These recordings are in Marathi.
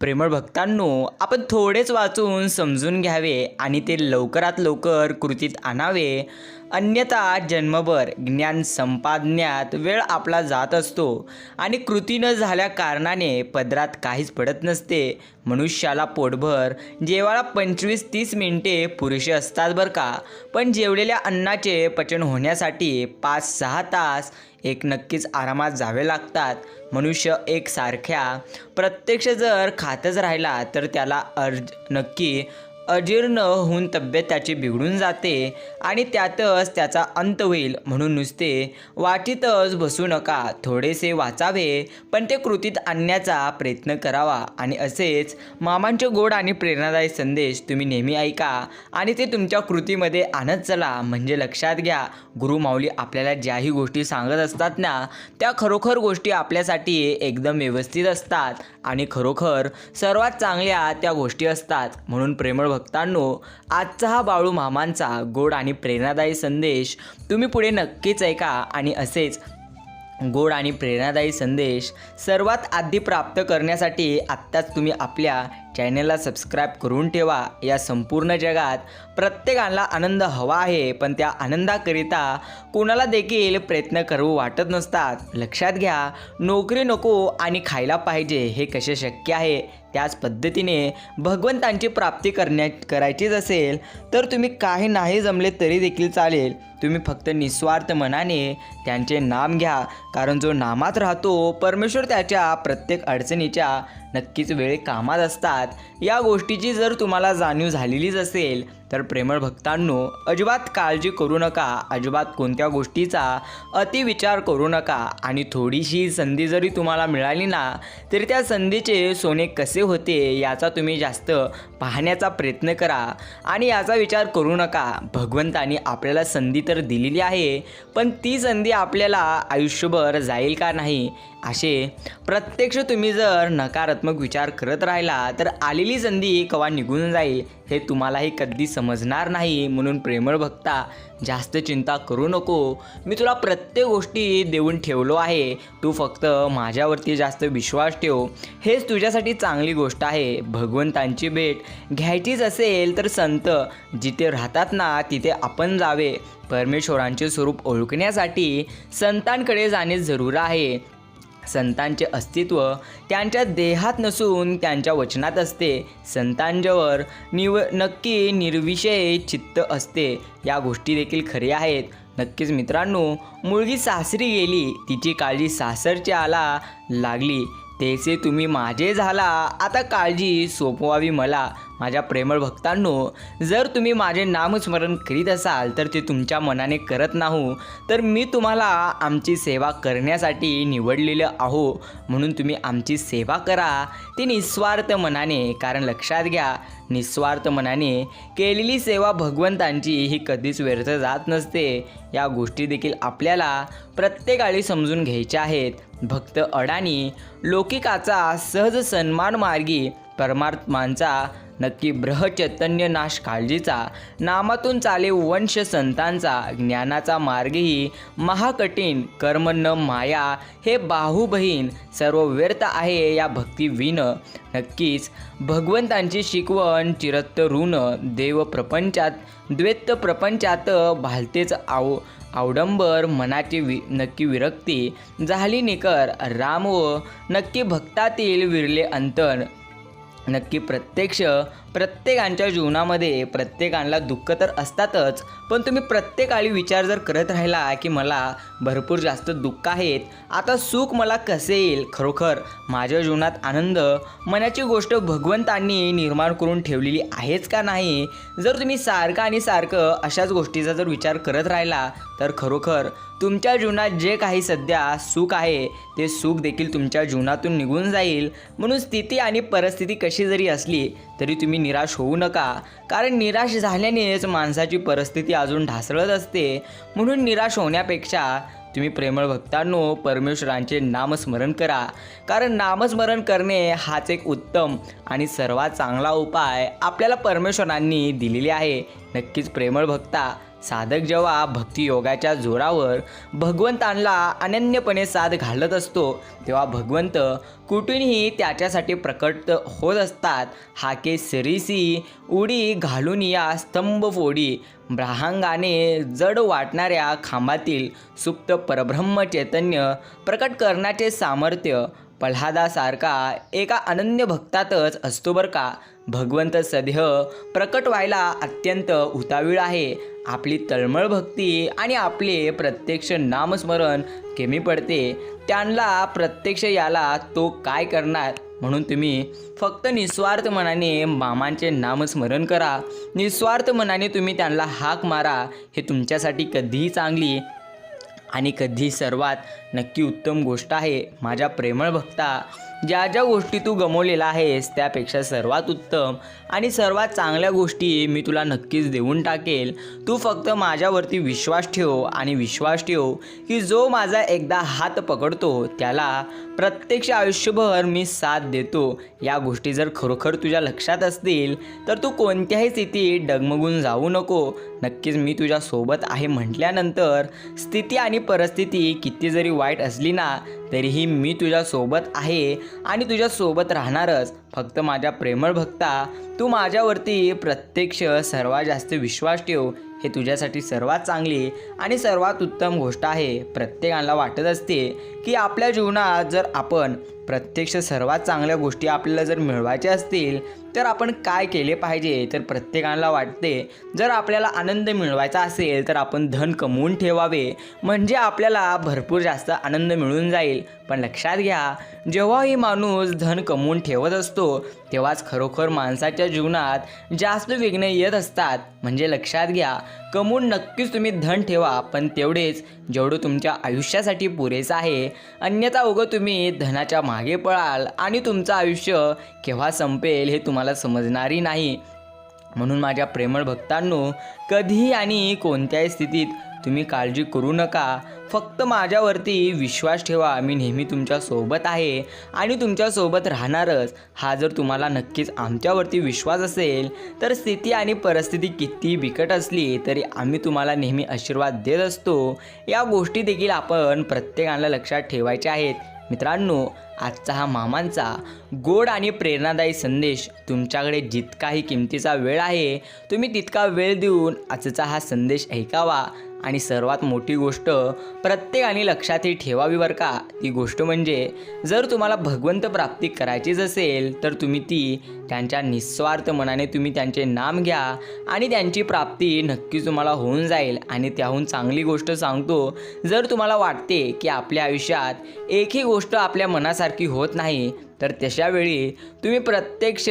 प्रेमळ भक्तांनो आपण थोडेच वाचून समजून घ्यावे आणि ते लवकरात लवकर कृतीत आणावे. अन्यथा जन्मभर ज्ञान संपादण्यात वेळ आपला जात असतो आणि कृती न झाल्या कारणाने पदरात काहीच पडत नसते. मनुष्याला पोटभर जेवायला पंचवीस तीस मिनिटे पुरेसे असतात बरं का? पण जेवलेल्या अन्नाचे पचन होण्यासाठी पाच सहा तास एक नक्कीच आरामात जावे लागतात. मनुष्य एकसारख्या प्रत्यक्ष जर खातच राहिला तर त्याला अर्ज नक्की अजीर्ण होऊन तब्येत त्याची बिघडून जाते आणि त्यातच त्याचा अंत होईल म्हणून नुसते वाटीतच बसू नका थोडेसे वाचावे पण ते कृतीत आणण्याचा प्रयत्न करावा. आणि असेच मामांचे गोड आणि प्रेरणादायी संदेश तुम्ही नेहमी ऐका आणि ते तुमच्या कृतीमध्ये आणत चला. म्हणजे लक्षात घ्या गुरुमाऊली आपल्याला ज्याही गोष्टी सांगत असतात ना त्या खरोखर गोष्टी आपल्यासाठी एकदम व्यवस्थित असतात आणि खरोखर सर्वात चांगल्या त्या गोष्टी असतात. म्हणून प्रेमळ भक्तांनो आजचा हा बाळू मामांचा गोड आणि प्रेरणादायी संदेश तुम्ही पुढे नक्कीच ऐका आणि असेच गोड आणि प्रेरणादायी संदेश सर्वात आधी प्राप्त करण्यासाठी आत्ताच तुम्ही आपल्या चॅनलला सबस्क्राईब करून ठेवा. या संपूर्ण जगात प्रत्येकाला आनंद हवा आहे पण त्या आनंदाकरिता कोणाला देखील प्रयत्न करू वाटत नसतात. लक्षात घ्या नोकरी नको आणि खायला पाहिजे हे कसे शक्य आहे? त्याच पद्धतीने भगवंतांची प्राप्ती करण्या करायचीच असेल तर तुम्ही काही नाही जमले तरी देखील चालेल. तुम्ही फक्त निस्वार्थ मनाने त्यांचे नाम घ्या कारण जो नामात राहतो परमेश्वर त्याच्या प्रत्येक अडचणीच्या नक्कीच वेळ कामात असतात. या गोष्टीची जर तुम्हाला जाणीव झालेलीच असेल तर प्रेमळ भक्तांनो अजिबात काळजी करू नका. अजिबात कोणत्या गोष्टीचा अतिविचार करू नका. आणि थोडीशी संधी जरी तुम्हाला मिळाली ना तरी त्या संधीचे सोने कसे होते याचा तुम्ही जास्त पाहण्याचा प्रयत्न करा. आणि याचा विचार करू नका. भगवंतानी आपल्याला संधी तर दिलेली आहे पण ती संधी आपल्याला आयुष्यभर जाईल का नाही असे प्रत्यक्ष तुम्ही जर नकारात्मक विचार करत राहिला तर आलेली संधी कवा निघून जाईल हे तुम्हालाही कधी समजणार नाही म्हणून प्रेमळ भक्ता जास्त चिंता करू नको. मी तुला प्रत्येक गोष्टी देऊन ठेवलो आहे. तू फक्त माझ्यावरती जास्त विश्वास ठेव. हेच तुझ्यासाठी चांगली गोष्ट आहे. भगवंतांची भेट घ्यायचीच असेल तर संत जिथे राहतात ना तिथे आपण जावे. परमेश्वरांचे स्वरूप ओळखण्यासाठी संतांकडे जाणे जरूर आहे. संतांचे अस्तित्व त्यांच्या देहात नसून त्यांच्या वचनात असते. संतांजवळ निव नक्की निर्विषय चित्त असते. या गोष्टी देखील खऱ्या आहेत. नक्कीच मित्रांनो मुलगी सासरी गेली तिची काळजी सासरच्या आला लागली. तेचे तुम्ही माझे झाला आता काळजी सोपवावी मला. माझ्या प्रेमळ भक्तांनो जर तुम्ही माझे नामस्मरण करीत असाल तर ते तुमच्या मनाने करत नाहू तर मी तुम्हाला आमची सेवा करण्यासाठी निवडलेलं आहो. म्हणून तुम्ही आमची सेवा करा. ती निस्वार्थ मनाने कारण लक्षात घ्या निस्वार्थ मनाने केलेली सेवा भगवंतांची ही कधीच व्यर्थ जात नसते. या गोष्टी देखील आपल्याला प्रत्येकाळी समजून घ्यायच्या आहेत. भक्त अडाणी लौकिकाचा सहज सन्मान मार्गी परमात्मांचा नक्की ब्रहचैतन्य नाश काळजीचा नामातून चाले वंश संतांचा ज्ञानाचा मार्गही महाकठीण कर्म न माया हे बाहुबहीण सर्व व्यर्थ आहे या भक्तीविन नक्कीच भगवंतांची शिकवण चिरत्त ऋण देव प्रपंचात द्वैत प्रपंचात भालतेच आव अवडंबर मनाची वि नक्की विरक्ती. झाली निकर राम व नक्की भक्तातील विरले अंतर. नक्की प्रत्यक्ष प्रत्येकांच्या जीवनामध्ये प्रत्येकांना दुःख तर असतातच पण तुम्ही प्रत्येकाळी विचार जर करत राहिला की मला भरपूर जास्त दुःख आहेत आता सुख मला कसे येईल? खरोखर माझ्या जीवनात आनंद मनाची गोष्ट भगवंतांनी निर्माण करून ठेवलेली आहेच का नाही? जर तुम्ही सारखं आणि सारखं अशाच गोष्टीचा जर विचार करत राहिला तर खरोखर तुमच्या जीवनात जे काही सध्या सुख आहे ते सुख देखील तुमच्या जीवनातून निघून जाईल. म्हणून स्थिती आणि परिस्थिती कशी जरी असली तरी तुम्ही निराश होऊ नका. कारण निराश झाल्यानेच माणसाची परिस्थिती अजून ढासळत असते. म्हणून निराश होण्यापेक्षा तुम्ही प्रेमळ भक्तांनो परमेश्वरांचे नामस्मरण करा. कारण नामस्मरण करणे हाच एक उत्तम आणि सर्वात चांगला उपाय आपल्याला परमेश्वरांनी दिलेले आहे. नक्कीच प्रेमळ भक्ता साधक जेव्हा भक्तियोगाच्या जोरावर भगवंतांना अनन्यपणे साथ घालत असतो तेव्हा भगवंत कुठूनही त्याच्यासाठी प्रकट होत असतात. हाके सरीसी उडी घालून या स्तंभ फोडी ब्राहांगाने जड वाटणाऱ्या खांबातील सुप्त परब्रह्म चैतन्य प्रकट करण्याचे सामर्थ्य प्रल्हादासारखा एका अनन्य भक्तातच असतो बरं का? भगवंत सदेह प्रकट व्हायला अत्यंत उतावीळ आहे. आपली तळमळ भक्ती आणि आपले प्रत्यक्ष नामस्मरण कमी पडते. त्यांना प्रत्यक्ष याला तो काय करणार? म्हणून तुम्ही फक्त निस्वार्थ मनाने मामांचे नामस्मरण करा. निस्वार्थ मनाने तुम्ही त्यांना हाक मारा. हे तुमच्यासाठी कधीही चांगली आणि कधी सर्वात नक्की उत्तम गोष्ट आहे. माझ्या प्रेमळ भक्ता ज्या ज्या गोष्टी तू गमवलेल्या आहेस त्यापेक्षा सर्वात उत्तम आणि सर्वात चांगल्या गोष्टी मी तुला नक्कीच देऊन टाकेल. तू फक्त माझ्यावरती विश्वास ठेव आणि विश्वास ठेव की जो माझा एकदा हात पकडतो त्याला प्रत्यक्ष आयुष्यभर मी साथ देतो. या गोष्टी जर खरोखर तुझ्या लक्षात असतील तर तू कोणत्याही स्थितीत डगमगून जाऊ नको. नक्कीच मी तुझ्या सोबत आहे म्हटल्यानंतर स्थिती आणि परिस्थिती किती जरी वाईट असली ना तरीही मी तुझ्यासोबत आहे. आणि तुझ्या सोबत राहणारच. फक्त माझ्या प्रेमळ भक्ता तू माझ्यावरती प्रत्यक्ष सर्वात जास्त विश्वास ठेव. हे तुझ्यासाठी सर्वात चांगली आणि सर्वात उत्तम गोष्ट आहे. प्रत्येकाला वाटत असते की आपल्या जीवनात जर आपण प्रत्यक्ष सर्वात चांगल्या गोष्टी आपल्याला जर मिळवायच्या असतील तर आपण काय केले पाहिजे? तर प्रत्येकाला वाटते जर आपल्याला आनंद मिळवायचा असेल तर आपण धन कमवून ठेवावे. म्हणजे आपल्याला भरपूर जास्त आनंद मिळून जाईल. पण लक्षात घ्या जेव्हाही माणूस धन कमवून ठेवत असतो तेव्हाच खरोखर माणसाच्या जीवनात जास्त विघ्न येत असतात. म्हणजे लक्षात घ्या कमवून नक्कीच तुम्ही धन ठेवा पण तेवढेच जेवढं तुमच्या आयुष्यासाठी पुरेसं आहे. अन्यथा उगं तुम्ही धनाच्या मागे पळाल आणि तुमचं आयुष्य केव्हा संपेल हे तुम्हाला समजणारही नाही. म्हणून माझ्या प्रेमळ भक्तांनो कधीही आणि कोणत्याही स्थितीत तुम्ही काळजी करू नका. फक्त माझ्यावरती विश्वास ठेवा मी नेहमी तुमच्यासोबत आहे आणि तुमच्यासोबत राहणारच. हा जर तुम्हाला नक्कीच आमच्यावरती विश्वास असेल तर स्थिती आणि परिस्थिती किती बिकट असली तरी आम्ही तुम्हाला नेहमी आशीर्वाद देत असतो. या गोष्टी देखील आपण प्रत्येकाला लक्षात ठेवायच्या आहेत. मित्रांनो आजचा हा मामांचा गोड आणि प्रेरणादायी संदेश तुमच्याकडे जितकाही किमतीचा वेळ आहे तुम्ही तितका वेळ देऊन आजचा हा संदेश ऐकावा. आणि सर्वात मोठी गोष्ट प्रत्येकाने लक्षातही ठेवावी बरं का ती गोष्ट म्हणजे जर तुम्हाला भगवंत प्राप्ती करायचीच असेल तर तुम्ही ती त्यांच्या निस्वार्थ मनाने तुम्ही त्यांचे नाम घ्या आणि त्यांची प्राप्ती नक्की तुम्हाला होऊन जाईल. आणि त्याहून चांगली गोष्ट सांगतो जर तुम्हाला वाटते की आपल्या आयुष्यात एकही गोष्ट आपल्या मनासारखी होत नाही तर तशावेळी तुम्ही प्रत्यक्ष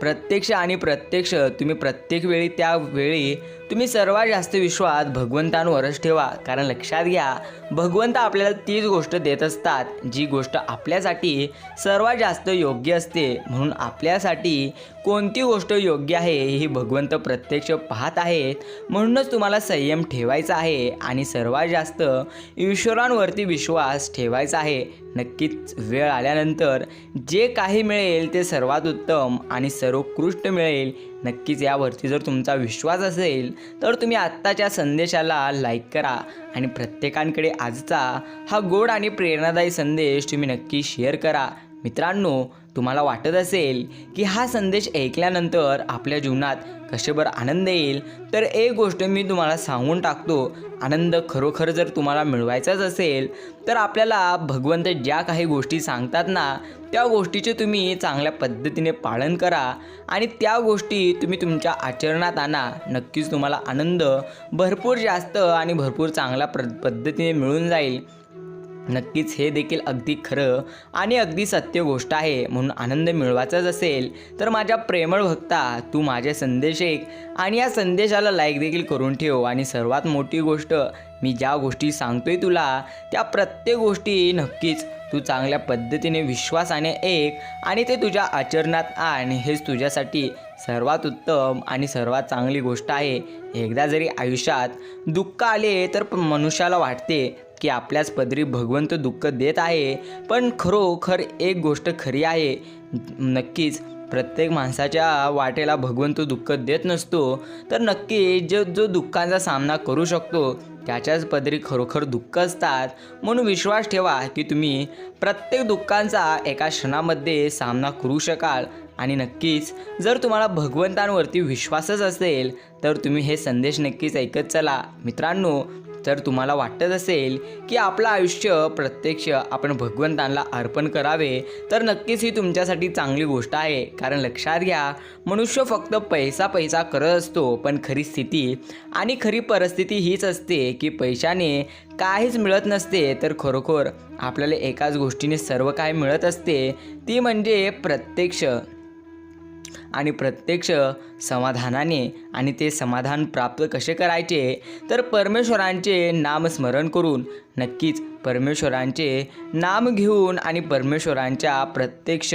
प्रत्यक्ष आणि प्रत्यक्ष तुम्ही प्रत्येक वेळी त्यावेळी तुम्ही सर्वात जास्त विश्वास भगवंतांवरच ठेवा. कारण लक्षात घ्या भगवंत आपल्याला तीच गोष्ट देत असतात जी गोष्ट आपल्यासाठी सर्वात जास्त योग्य असते. म्हणून आपल्यासाठी कोणती गोष्ट योग्य आहे ही भगवंत प्रत्यक्ष पाहत आहेत. म्हणूनच तुम्हाला संयम ठेवायचा आहे आणि सर्वात जास्त ईश्वरांवरती विश्वास ठेवायचा आहे. नक्कीच वेळ आल्यानंतर जे काही मिळेल ते सर्वात उत्तम आणि सर्वोत्कृष्ट मिळेल नक्कीच यावरती जर तुमचा विश्वास असेल तर तुम्ही आत्ताच्या संदेशाला लाईक करा. आणि प्रत्येकांकडे आजचा हा गोड आणि प्रेरणादायी संदेश तुम्ही नक्की शेअर करा. मित्रांनो तुम्हाला वाटत असेल की हा संदेश ऐकल्यानंतर आपल्या जीवनात कसेभर आनंद येईल? तर एक गोष्ट मी तुम्हाला सांगून टाकतो आनंद खरोखर जर तुम्हाला मिळवायचाच असेल तर आपल्याला भगवंत ज्या काही गोष्टी सांगतात ना त्या गोष्टीचे तुम्ही चांगल्या पद्धतीने पालन करा आणि त्या गोष्टी तुम्ही तुमच्या आचरणात आणा. नक्कीच तुम्हाला आनंद भरपूर जास्त आणि भरपूर चांगल्या प्र पद्धतीने मिळून जाईल. नक्कीच हे देखील अगदी खरं आणि अगदी सत्य गोष्ट आहे म्हणून आनंद मिळवायचाच असेल तर माझ्या प्रेमळ भक्ता तू माझे संदेश एक आणि या संदेशाला लाईक देखील करून ठेव आणि सर्वात मोठी गोष्ट मी ज्या गोष्टी सांगतोय तुला त्या प्रत्येक गोष्टी नक्कीच तू चांगल्या पद्धतीने विश्वासाने एक आणि ते तुझ्या आचरणात आण हेच तुझ्यासाठी सर्वात उत्तम आणि सर्वात चांगली गोष्ट आहे. एकदा जरी आयुष्यात दुःख आले तर प- मनुष्याला वाटते की आपल्याच पदरी भगवंत दुःख देत आहे. पण खरोखर एक गोष्ट खरी आहे. नक्कीच प्रत्येक माणसाच्या वाटेला भगवंत दुःख देत नसतो तर नक्की जो जो दुःखांचा सामना करू शकतो त्याच्याच पदरी खरोखर दुःख असतात. म्हणून विश्वास ठेवा की तुम्ही प्रत्येक दुःखांचा एका क्षणामध्ये सामना करू शकाल. आणि नक्कीच जर तुम्हाला भगवंतांवरती विश्वासच असेल तर तुम्ही हे संदेश नक्कीच ऐकत चला. मित्रांनो जर तुम्हाला वाटत असेल की आपलं आयुष्य प्रत्यक्ष आपण भगवंतांना अर्पण करावे तर नक्कीच ही तुमच्यासाठी चांगली गोष्ट आहे. कारण लक्षात घ्या मनुष्य फक्त पैसा पैसा करत असतो पण खरी स्थिती आणि खरी परिस्थिती हीच असते की पैशाने काहीच मिळत नसते तर खरोखर आपल्याला एकाच गोष्टीने सर्व काही मिळत असते. ती म्हणजे प्रत्यक्ष. आणि प्रत्यक्ष समाधानाने आणि ते समाधान प्राप्त कसे करायचे? तर परमेश्वरांचे नामस्मरण करून नक्कीच परमेश्वरांचे नाम घेऊन आणि परमेश्वरांच्या प्रत्यक्ष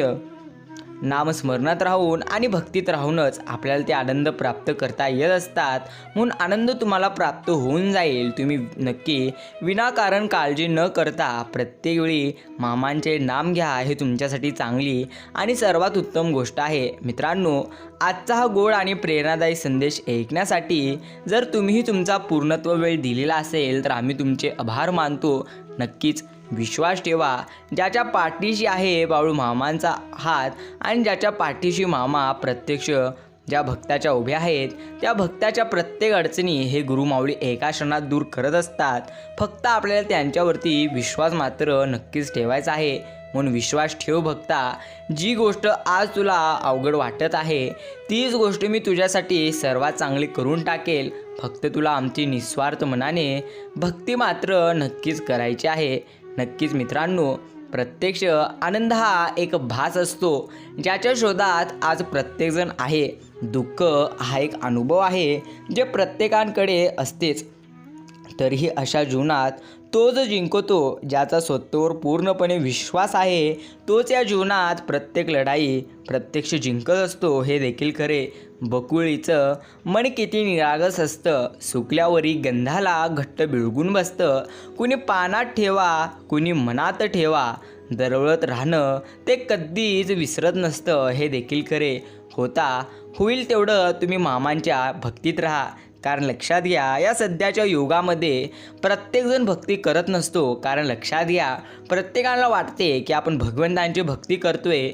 नामस्मरणात राहून आणि भक्तीत राहूनच आपल्याला ते आनंद प्राप्त करता येत असतात. म्हणून आनंद तुम्हाला प्राप्त होऊन जाईल. तुम्ही नक्की विनाकारण काळजी न करता प्रत्येक वेळी मामांचे नाम घ्या. हे तुमच्यासाठी चांगली आणि सर्वात उत्तम गोष्ट आहे. मित्रांनो आजचा हा गोड आणि प्रेरणादायी संदेश ऐकण्यासाठी जर तुम्हीही तुमचा पूर्णत्व वेळ दिलेला असेल तर आम्ही तुमचे आभार मानतो. नक्कीच विश्वास ठेवा. ज्याच्या पाठीशी आहे बाळू मामांचा हात आणि ज्याच्या पाठीशी मामा प्रत्यक्ष ज्या भक्ताच्या उभ्या आहेत त्या भक्ताच्या प्रत्येक अडचणी हे गुरुमाऊली एका क्षणात दूर करत असतात. फक्त आपल्याला त्यांच्यावरती विश्वास मात्र नक्कीच ठेवायचा आहे. म्हणून विश्वास ठेव भक्ता. जी गोष्ट आज तुला अवघड वाटत आहे तीच गोष्ट मी तुझ्यासाठी सर्वात चांगली करून टाकेल. फक्त तुला आमची निस्वार्थ मनाने भक्ती मात्र नक्कीच करायची आहे. नक्कीच मित्रांनो प्रत्यक्ष आनंद हा एक भास असतो ज्याच्या शोधात आज प्रत्येकजण आहे. दुःख हा एक अनुभव आहे जे प्रत्येकांकडे असतेच. तरीही अशा जीवनात तो जो जिंकतो ज्याचा स्वतःवर पूर्णपणे विश्वास आहे तोच या जीवनात प्रत्येक लढाई प्रत्यक्ष जिंकत असतो हे देखील खरे. बकुळीचं मन किती निरागस असतं सुकल्यावरी गंधाला घट्ट बिळगून बसतं. कुणी पानात ठेवा कुणी मनात ठेवा दरवळत राहणं ते कधीच विसरत नसतं हे देखील खरे. होता होईल तेवढं तुम्ही मामांच्या भक्तीत राहा. कारण लक्षात घ्या या सध्याच्या युगामध्ये प्रत्येकजण भक्ती करत नसतो. कारण लक्षात घ्या प्रत्येकाला वाटते की आपण भगवंतांची भक्ती करतोय.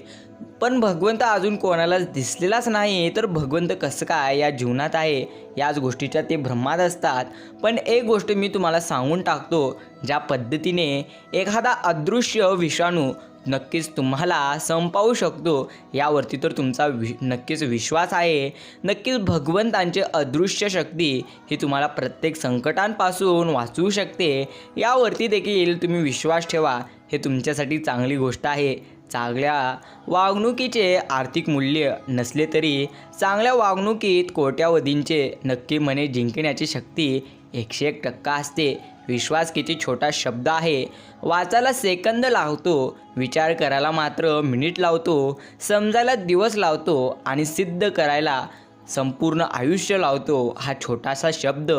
पण भगवंत अजून कोणालाच दिसलेलाच नाही तर भगवंत कसं काय या जीवनात आहे? याच गोष्टीच्या ते भ्रमात असतात. पण एक गोष्ट मी तुम्हाला सांगून टाकतो ज्या पद्धतीने एखादा अदृश्य विषाणू नक्कीच तुम्हाला संपावू शकतो. यावरती तर तुमचा वि नक्कीच विश्वास आहे. नक्कीच भगवंतांचे अदृश्य शक्ती ही तुम्हाला प्रत्येक संकटांपासून वाचवू शकते. यावरती देखील तुम्ही विश्वास ठेवा. हे तुमच्यासाठी चांगली गोष्ट आहे. चांगल्या वागणुकीचे आर्थिक मूल्य नसले तरी चांगल्या वागणुकीत कोट्यावधींचे नक्की मने जिंकण्याची शक्ती एकशे एक टक्का असते. विश्वास किती छोटा शब्द आहे? वाचायला सेकंद लावतो विचार करायला मात्र मिनिट लावतो समजायला दिवस लावतो आणि सिद्ध करायला संपूर्ण आयुष्य लावतो हा छोटासा शब्द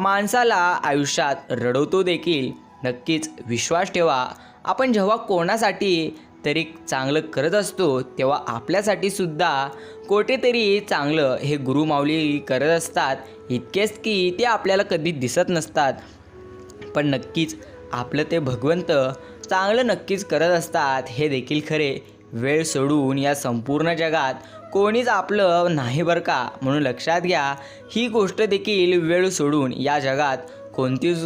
माणसाला आयुष्यात रडवतो देखील. नक्कीच विश्वास ठेवा. आपण जेव्हा कोणासाठी तरी चांगलं करत असतो तेव्हा आपल्यासाठी सुद्धा कोठेतरी चांगलं हे गुरुमाऊली करत असतात इतकेच की ते आपल्याला कधी दिसत नसतात. पण नक्कीच आपलं ते भगवंत चांगलं नक्कीच करत असतात हे देखील खरे. वेळ सोडून या संपूर्ण जगात कोणीच आपलं नाही बरं का? म्हणून लक्षात घ्या ही गोष्ट देखील वेळ सोडून या जगात कोणतीच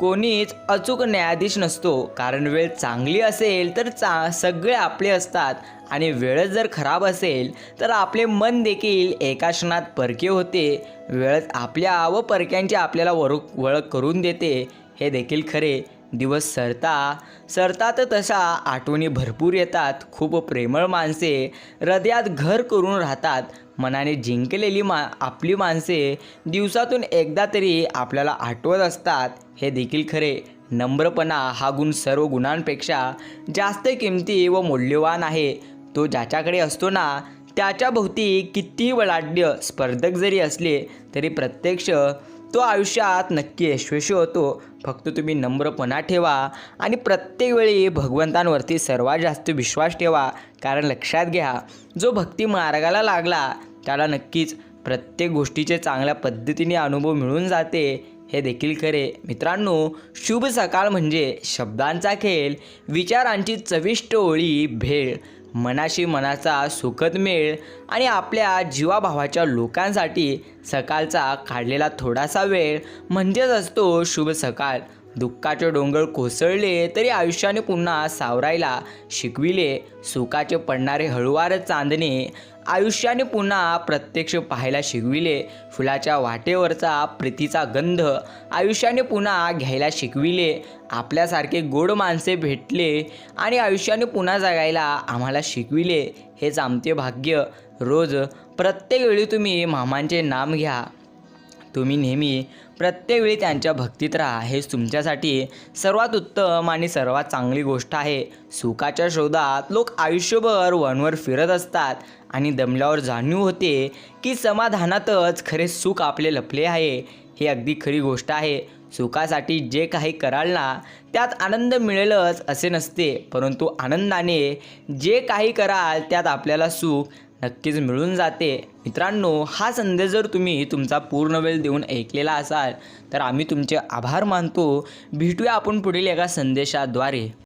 कोणीच अचूक न्यायाधीश नसतो. कारण वेळ चांगली असेल तर चा सगळे आपले असतात. आणि वेळच जर खराब असेल तर आपले मन देखील एका क्षणात परके होते. वेळच आपल्या व परक्यांची आपल्याला वरू वळख करून देते. हे देखील खरे. दिवस सरता सरतात तशा आठवणी भरपूर येतात. खूप प्रेमळ माणसे हृदयात घर करून राहतात. मनाने जिंकलेली मा आपली माणसे दिवसातून एकदा तरी आपल्याला आठवत असतात. हे देखील खरे. नम्रपणा हा गुण सर्व गुणांपेक्षा जास्त किमती व मौल्यवान आहे. तो ज्याच्याकडे असतो ना त्याच्या भोवती कितीही बलाढ्य स्पर्धक जरी असले तरी प्रत्यक्ष तो आयुष्यात नक्की यशस्वी होतो. फक्त तुम्ही नम्रपणा ठेवा आणि प्रत्येक वेळी भगवंतांवरती सर्वात जास्त विश्वास ठेवा. कारण लक्षात घ्या जो भक्ती मार्गाला लागला त्याला नक्कीच प्रत्येक गोष्टीचे चांगल्या पद्धतीने अनुभव मिळून जाते. हे देखील खरे. मित्रांनो शुभ सकाळ म्हणजे शब्दांचा खेळ विचारांची चविष्ट ओळी भेळ मनाशी मनाचा सुखद मेळ आणि आपल्या जीवाभावाच्या लोकांसाठी सकाळचा काढलेला थोडासा वेळ म्हणजेच असतो शुभ सकाळ. दुःखाचे डोंगर कोसळले तरी आयुष्याने पुन्हा सावरायला शिकविले. सुखाचे पडणारे हळुवार चांदणे आयुष्याने पुन्हा प्रत्यक्ष पाहायला शिकविले. फुलाच्या वाटेवरचा प्रीतीचा गंध आयुष्याने पुन्हा घ्यायला शिकविले. आपल्यासारखे गोड माणसे भेटले आणि आयुष्याने पुन्हा जगायला आम्हाला शिकविले. हेच आमचे भाग्य. रोज प्रत्येक वेळी तुम्ही मामांचे नाम घ्या. तुम्ही नेहमी प्रत्येक वेळी त्यांच्या भक्तीत राहा. हेच तुमच्यासाठी सर्वात उत्तम आणि सर्वात चांगली गोष्ट आहे. सुखाच्या शोधात लोक आयुष्यभर वनवर फिरत असतात आणि दमल्यावर जाणीव होते की समाधानातच खरे सुख आपले लपले आहे. हे अगदी खरी गोष्ट आहे. सुखासाठी जे काही कराल ना त्यात आनंद मिळेलच असे नसते. परंतु आनंदाने जे काही कराल त्यात आपल्याला सुख नक्कीच मिळून जाते. मित्रांनो हा संदेश जर तुम्ही तुमचा पूर्ण वेळ देऊन ऐकलेला असाल तर आम्ही तुमचे आभार मानतो. भेटूया आपण पुढील एका संदेशाद्वारे.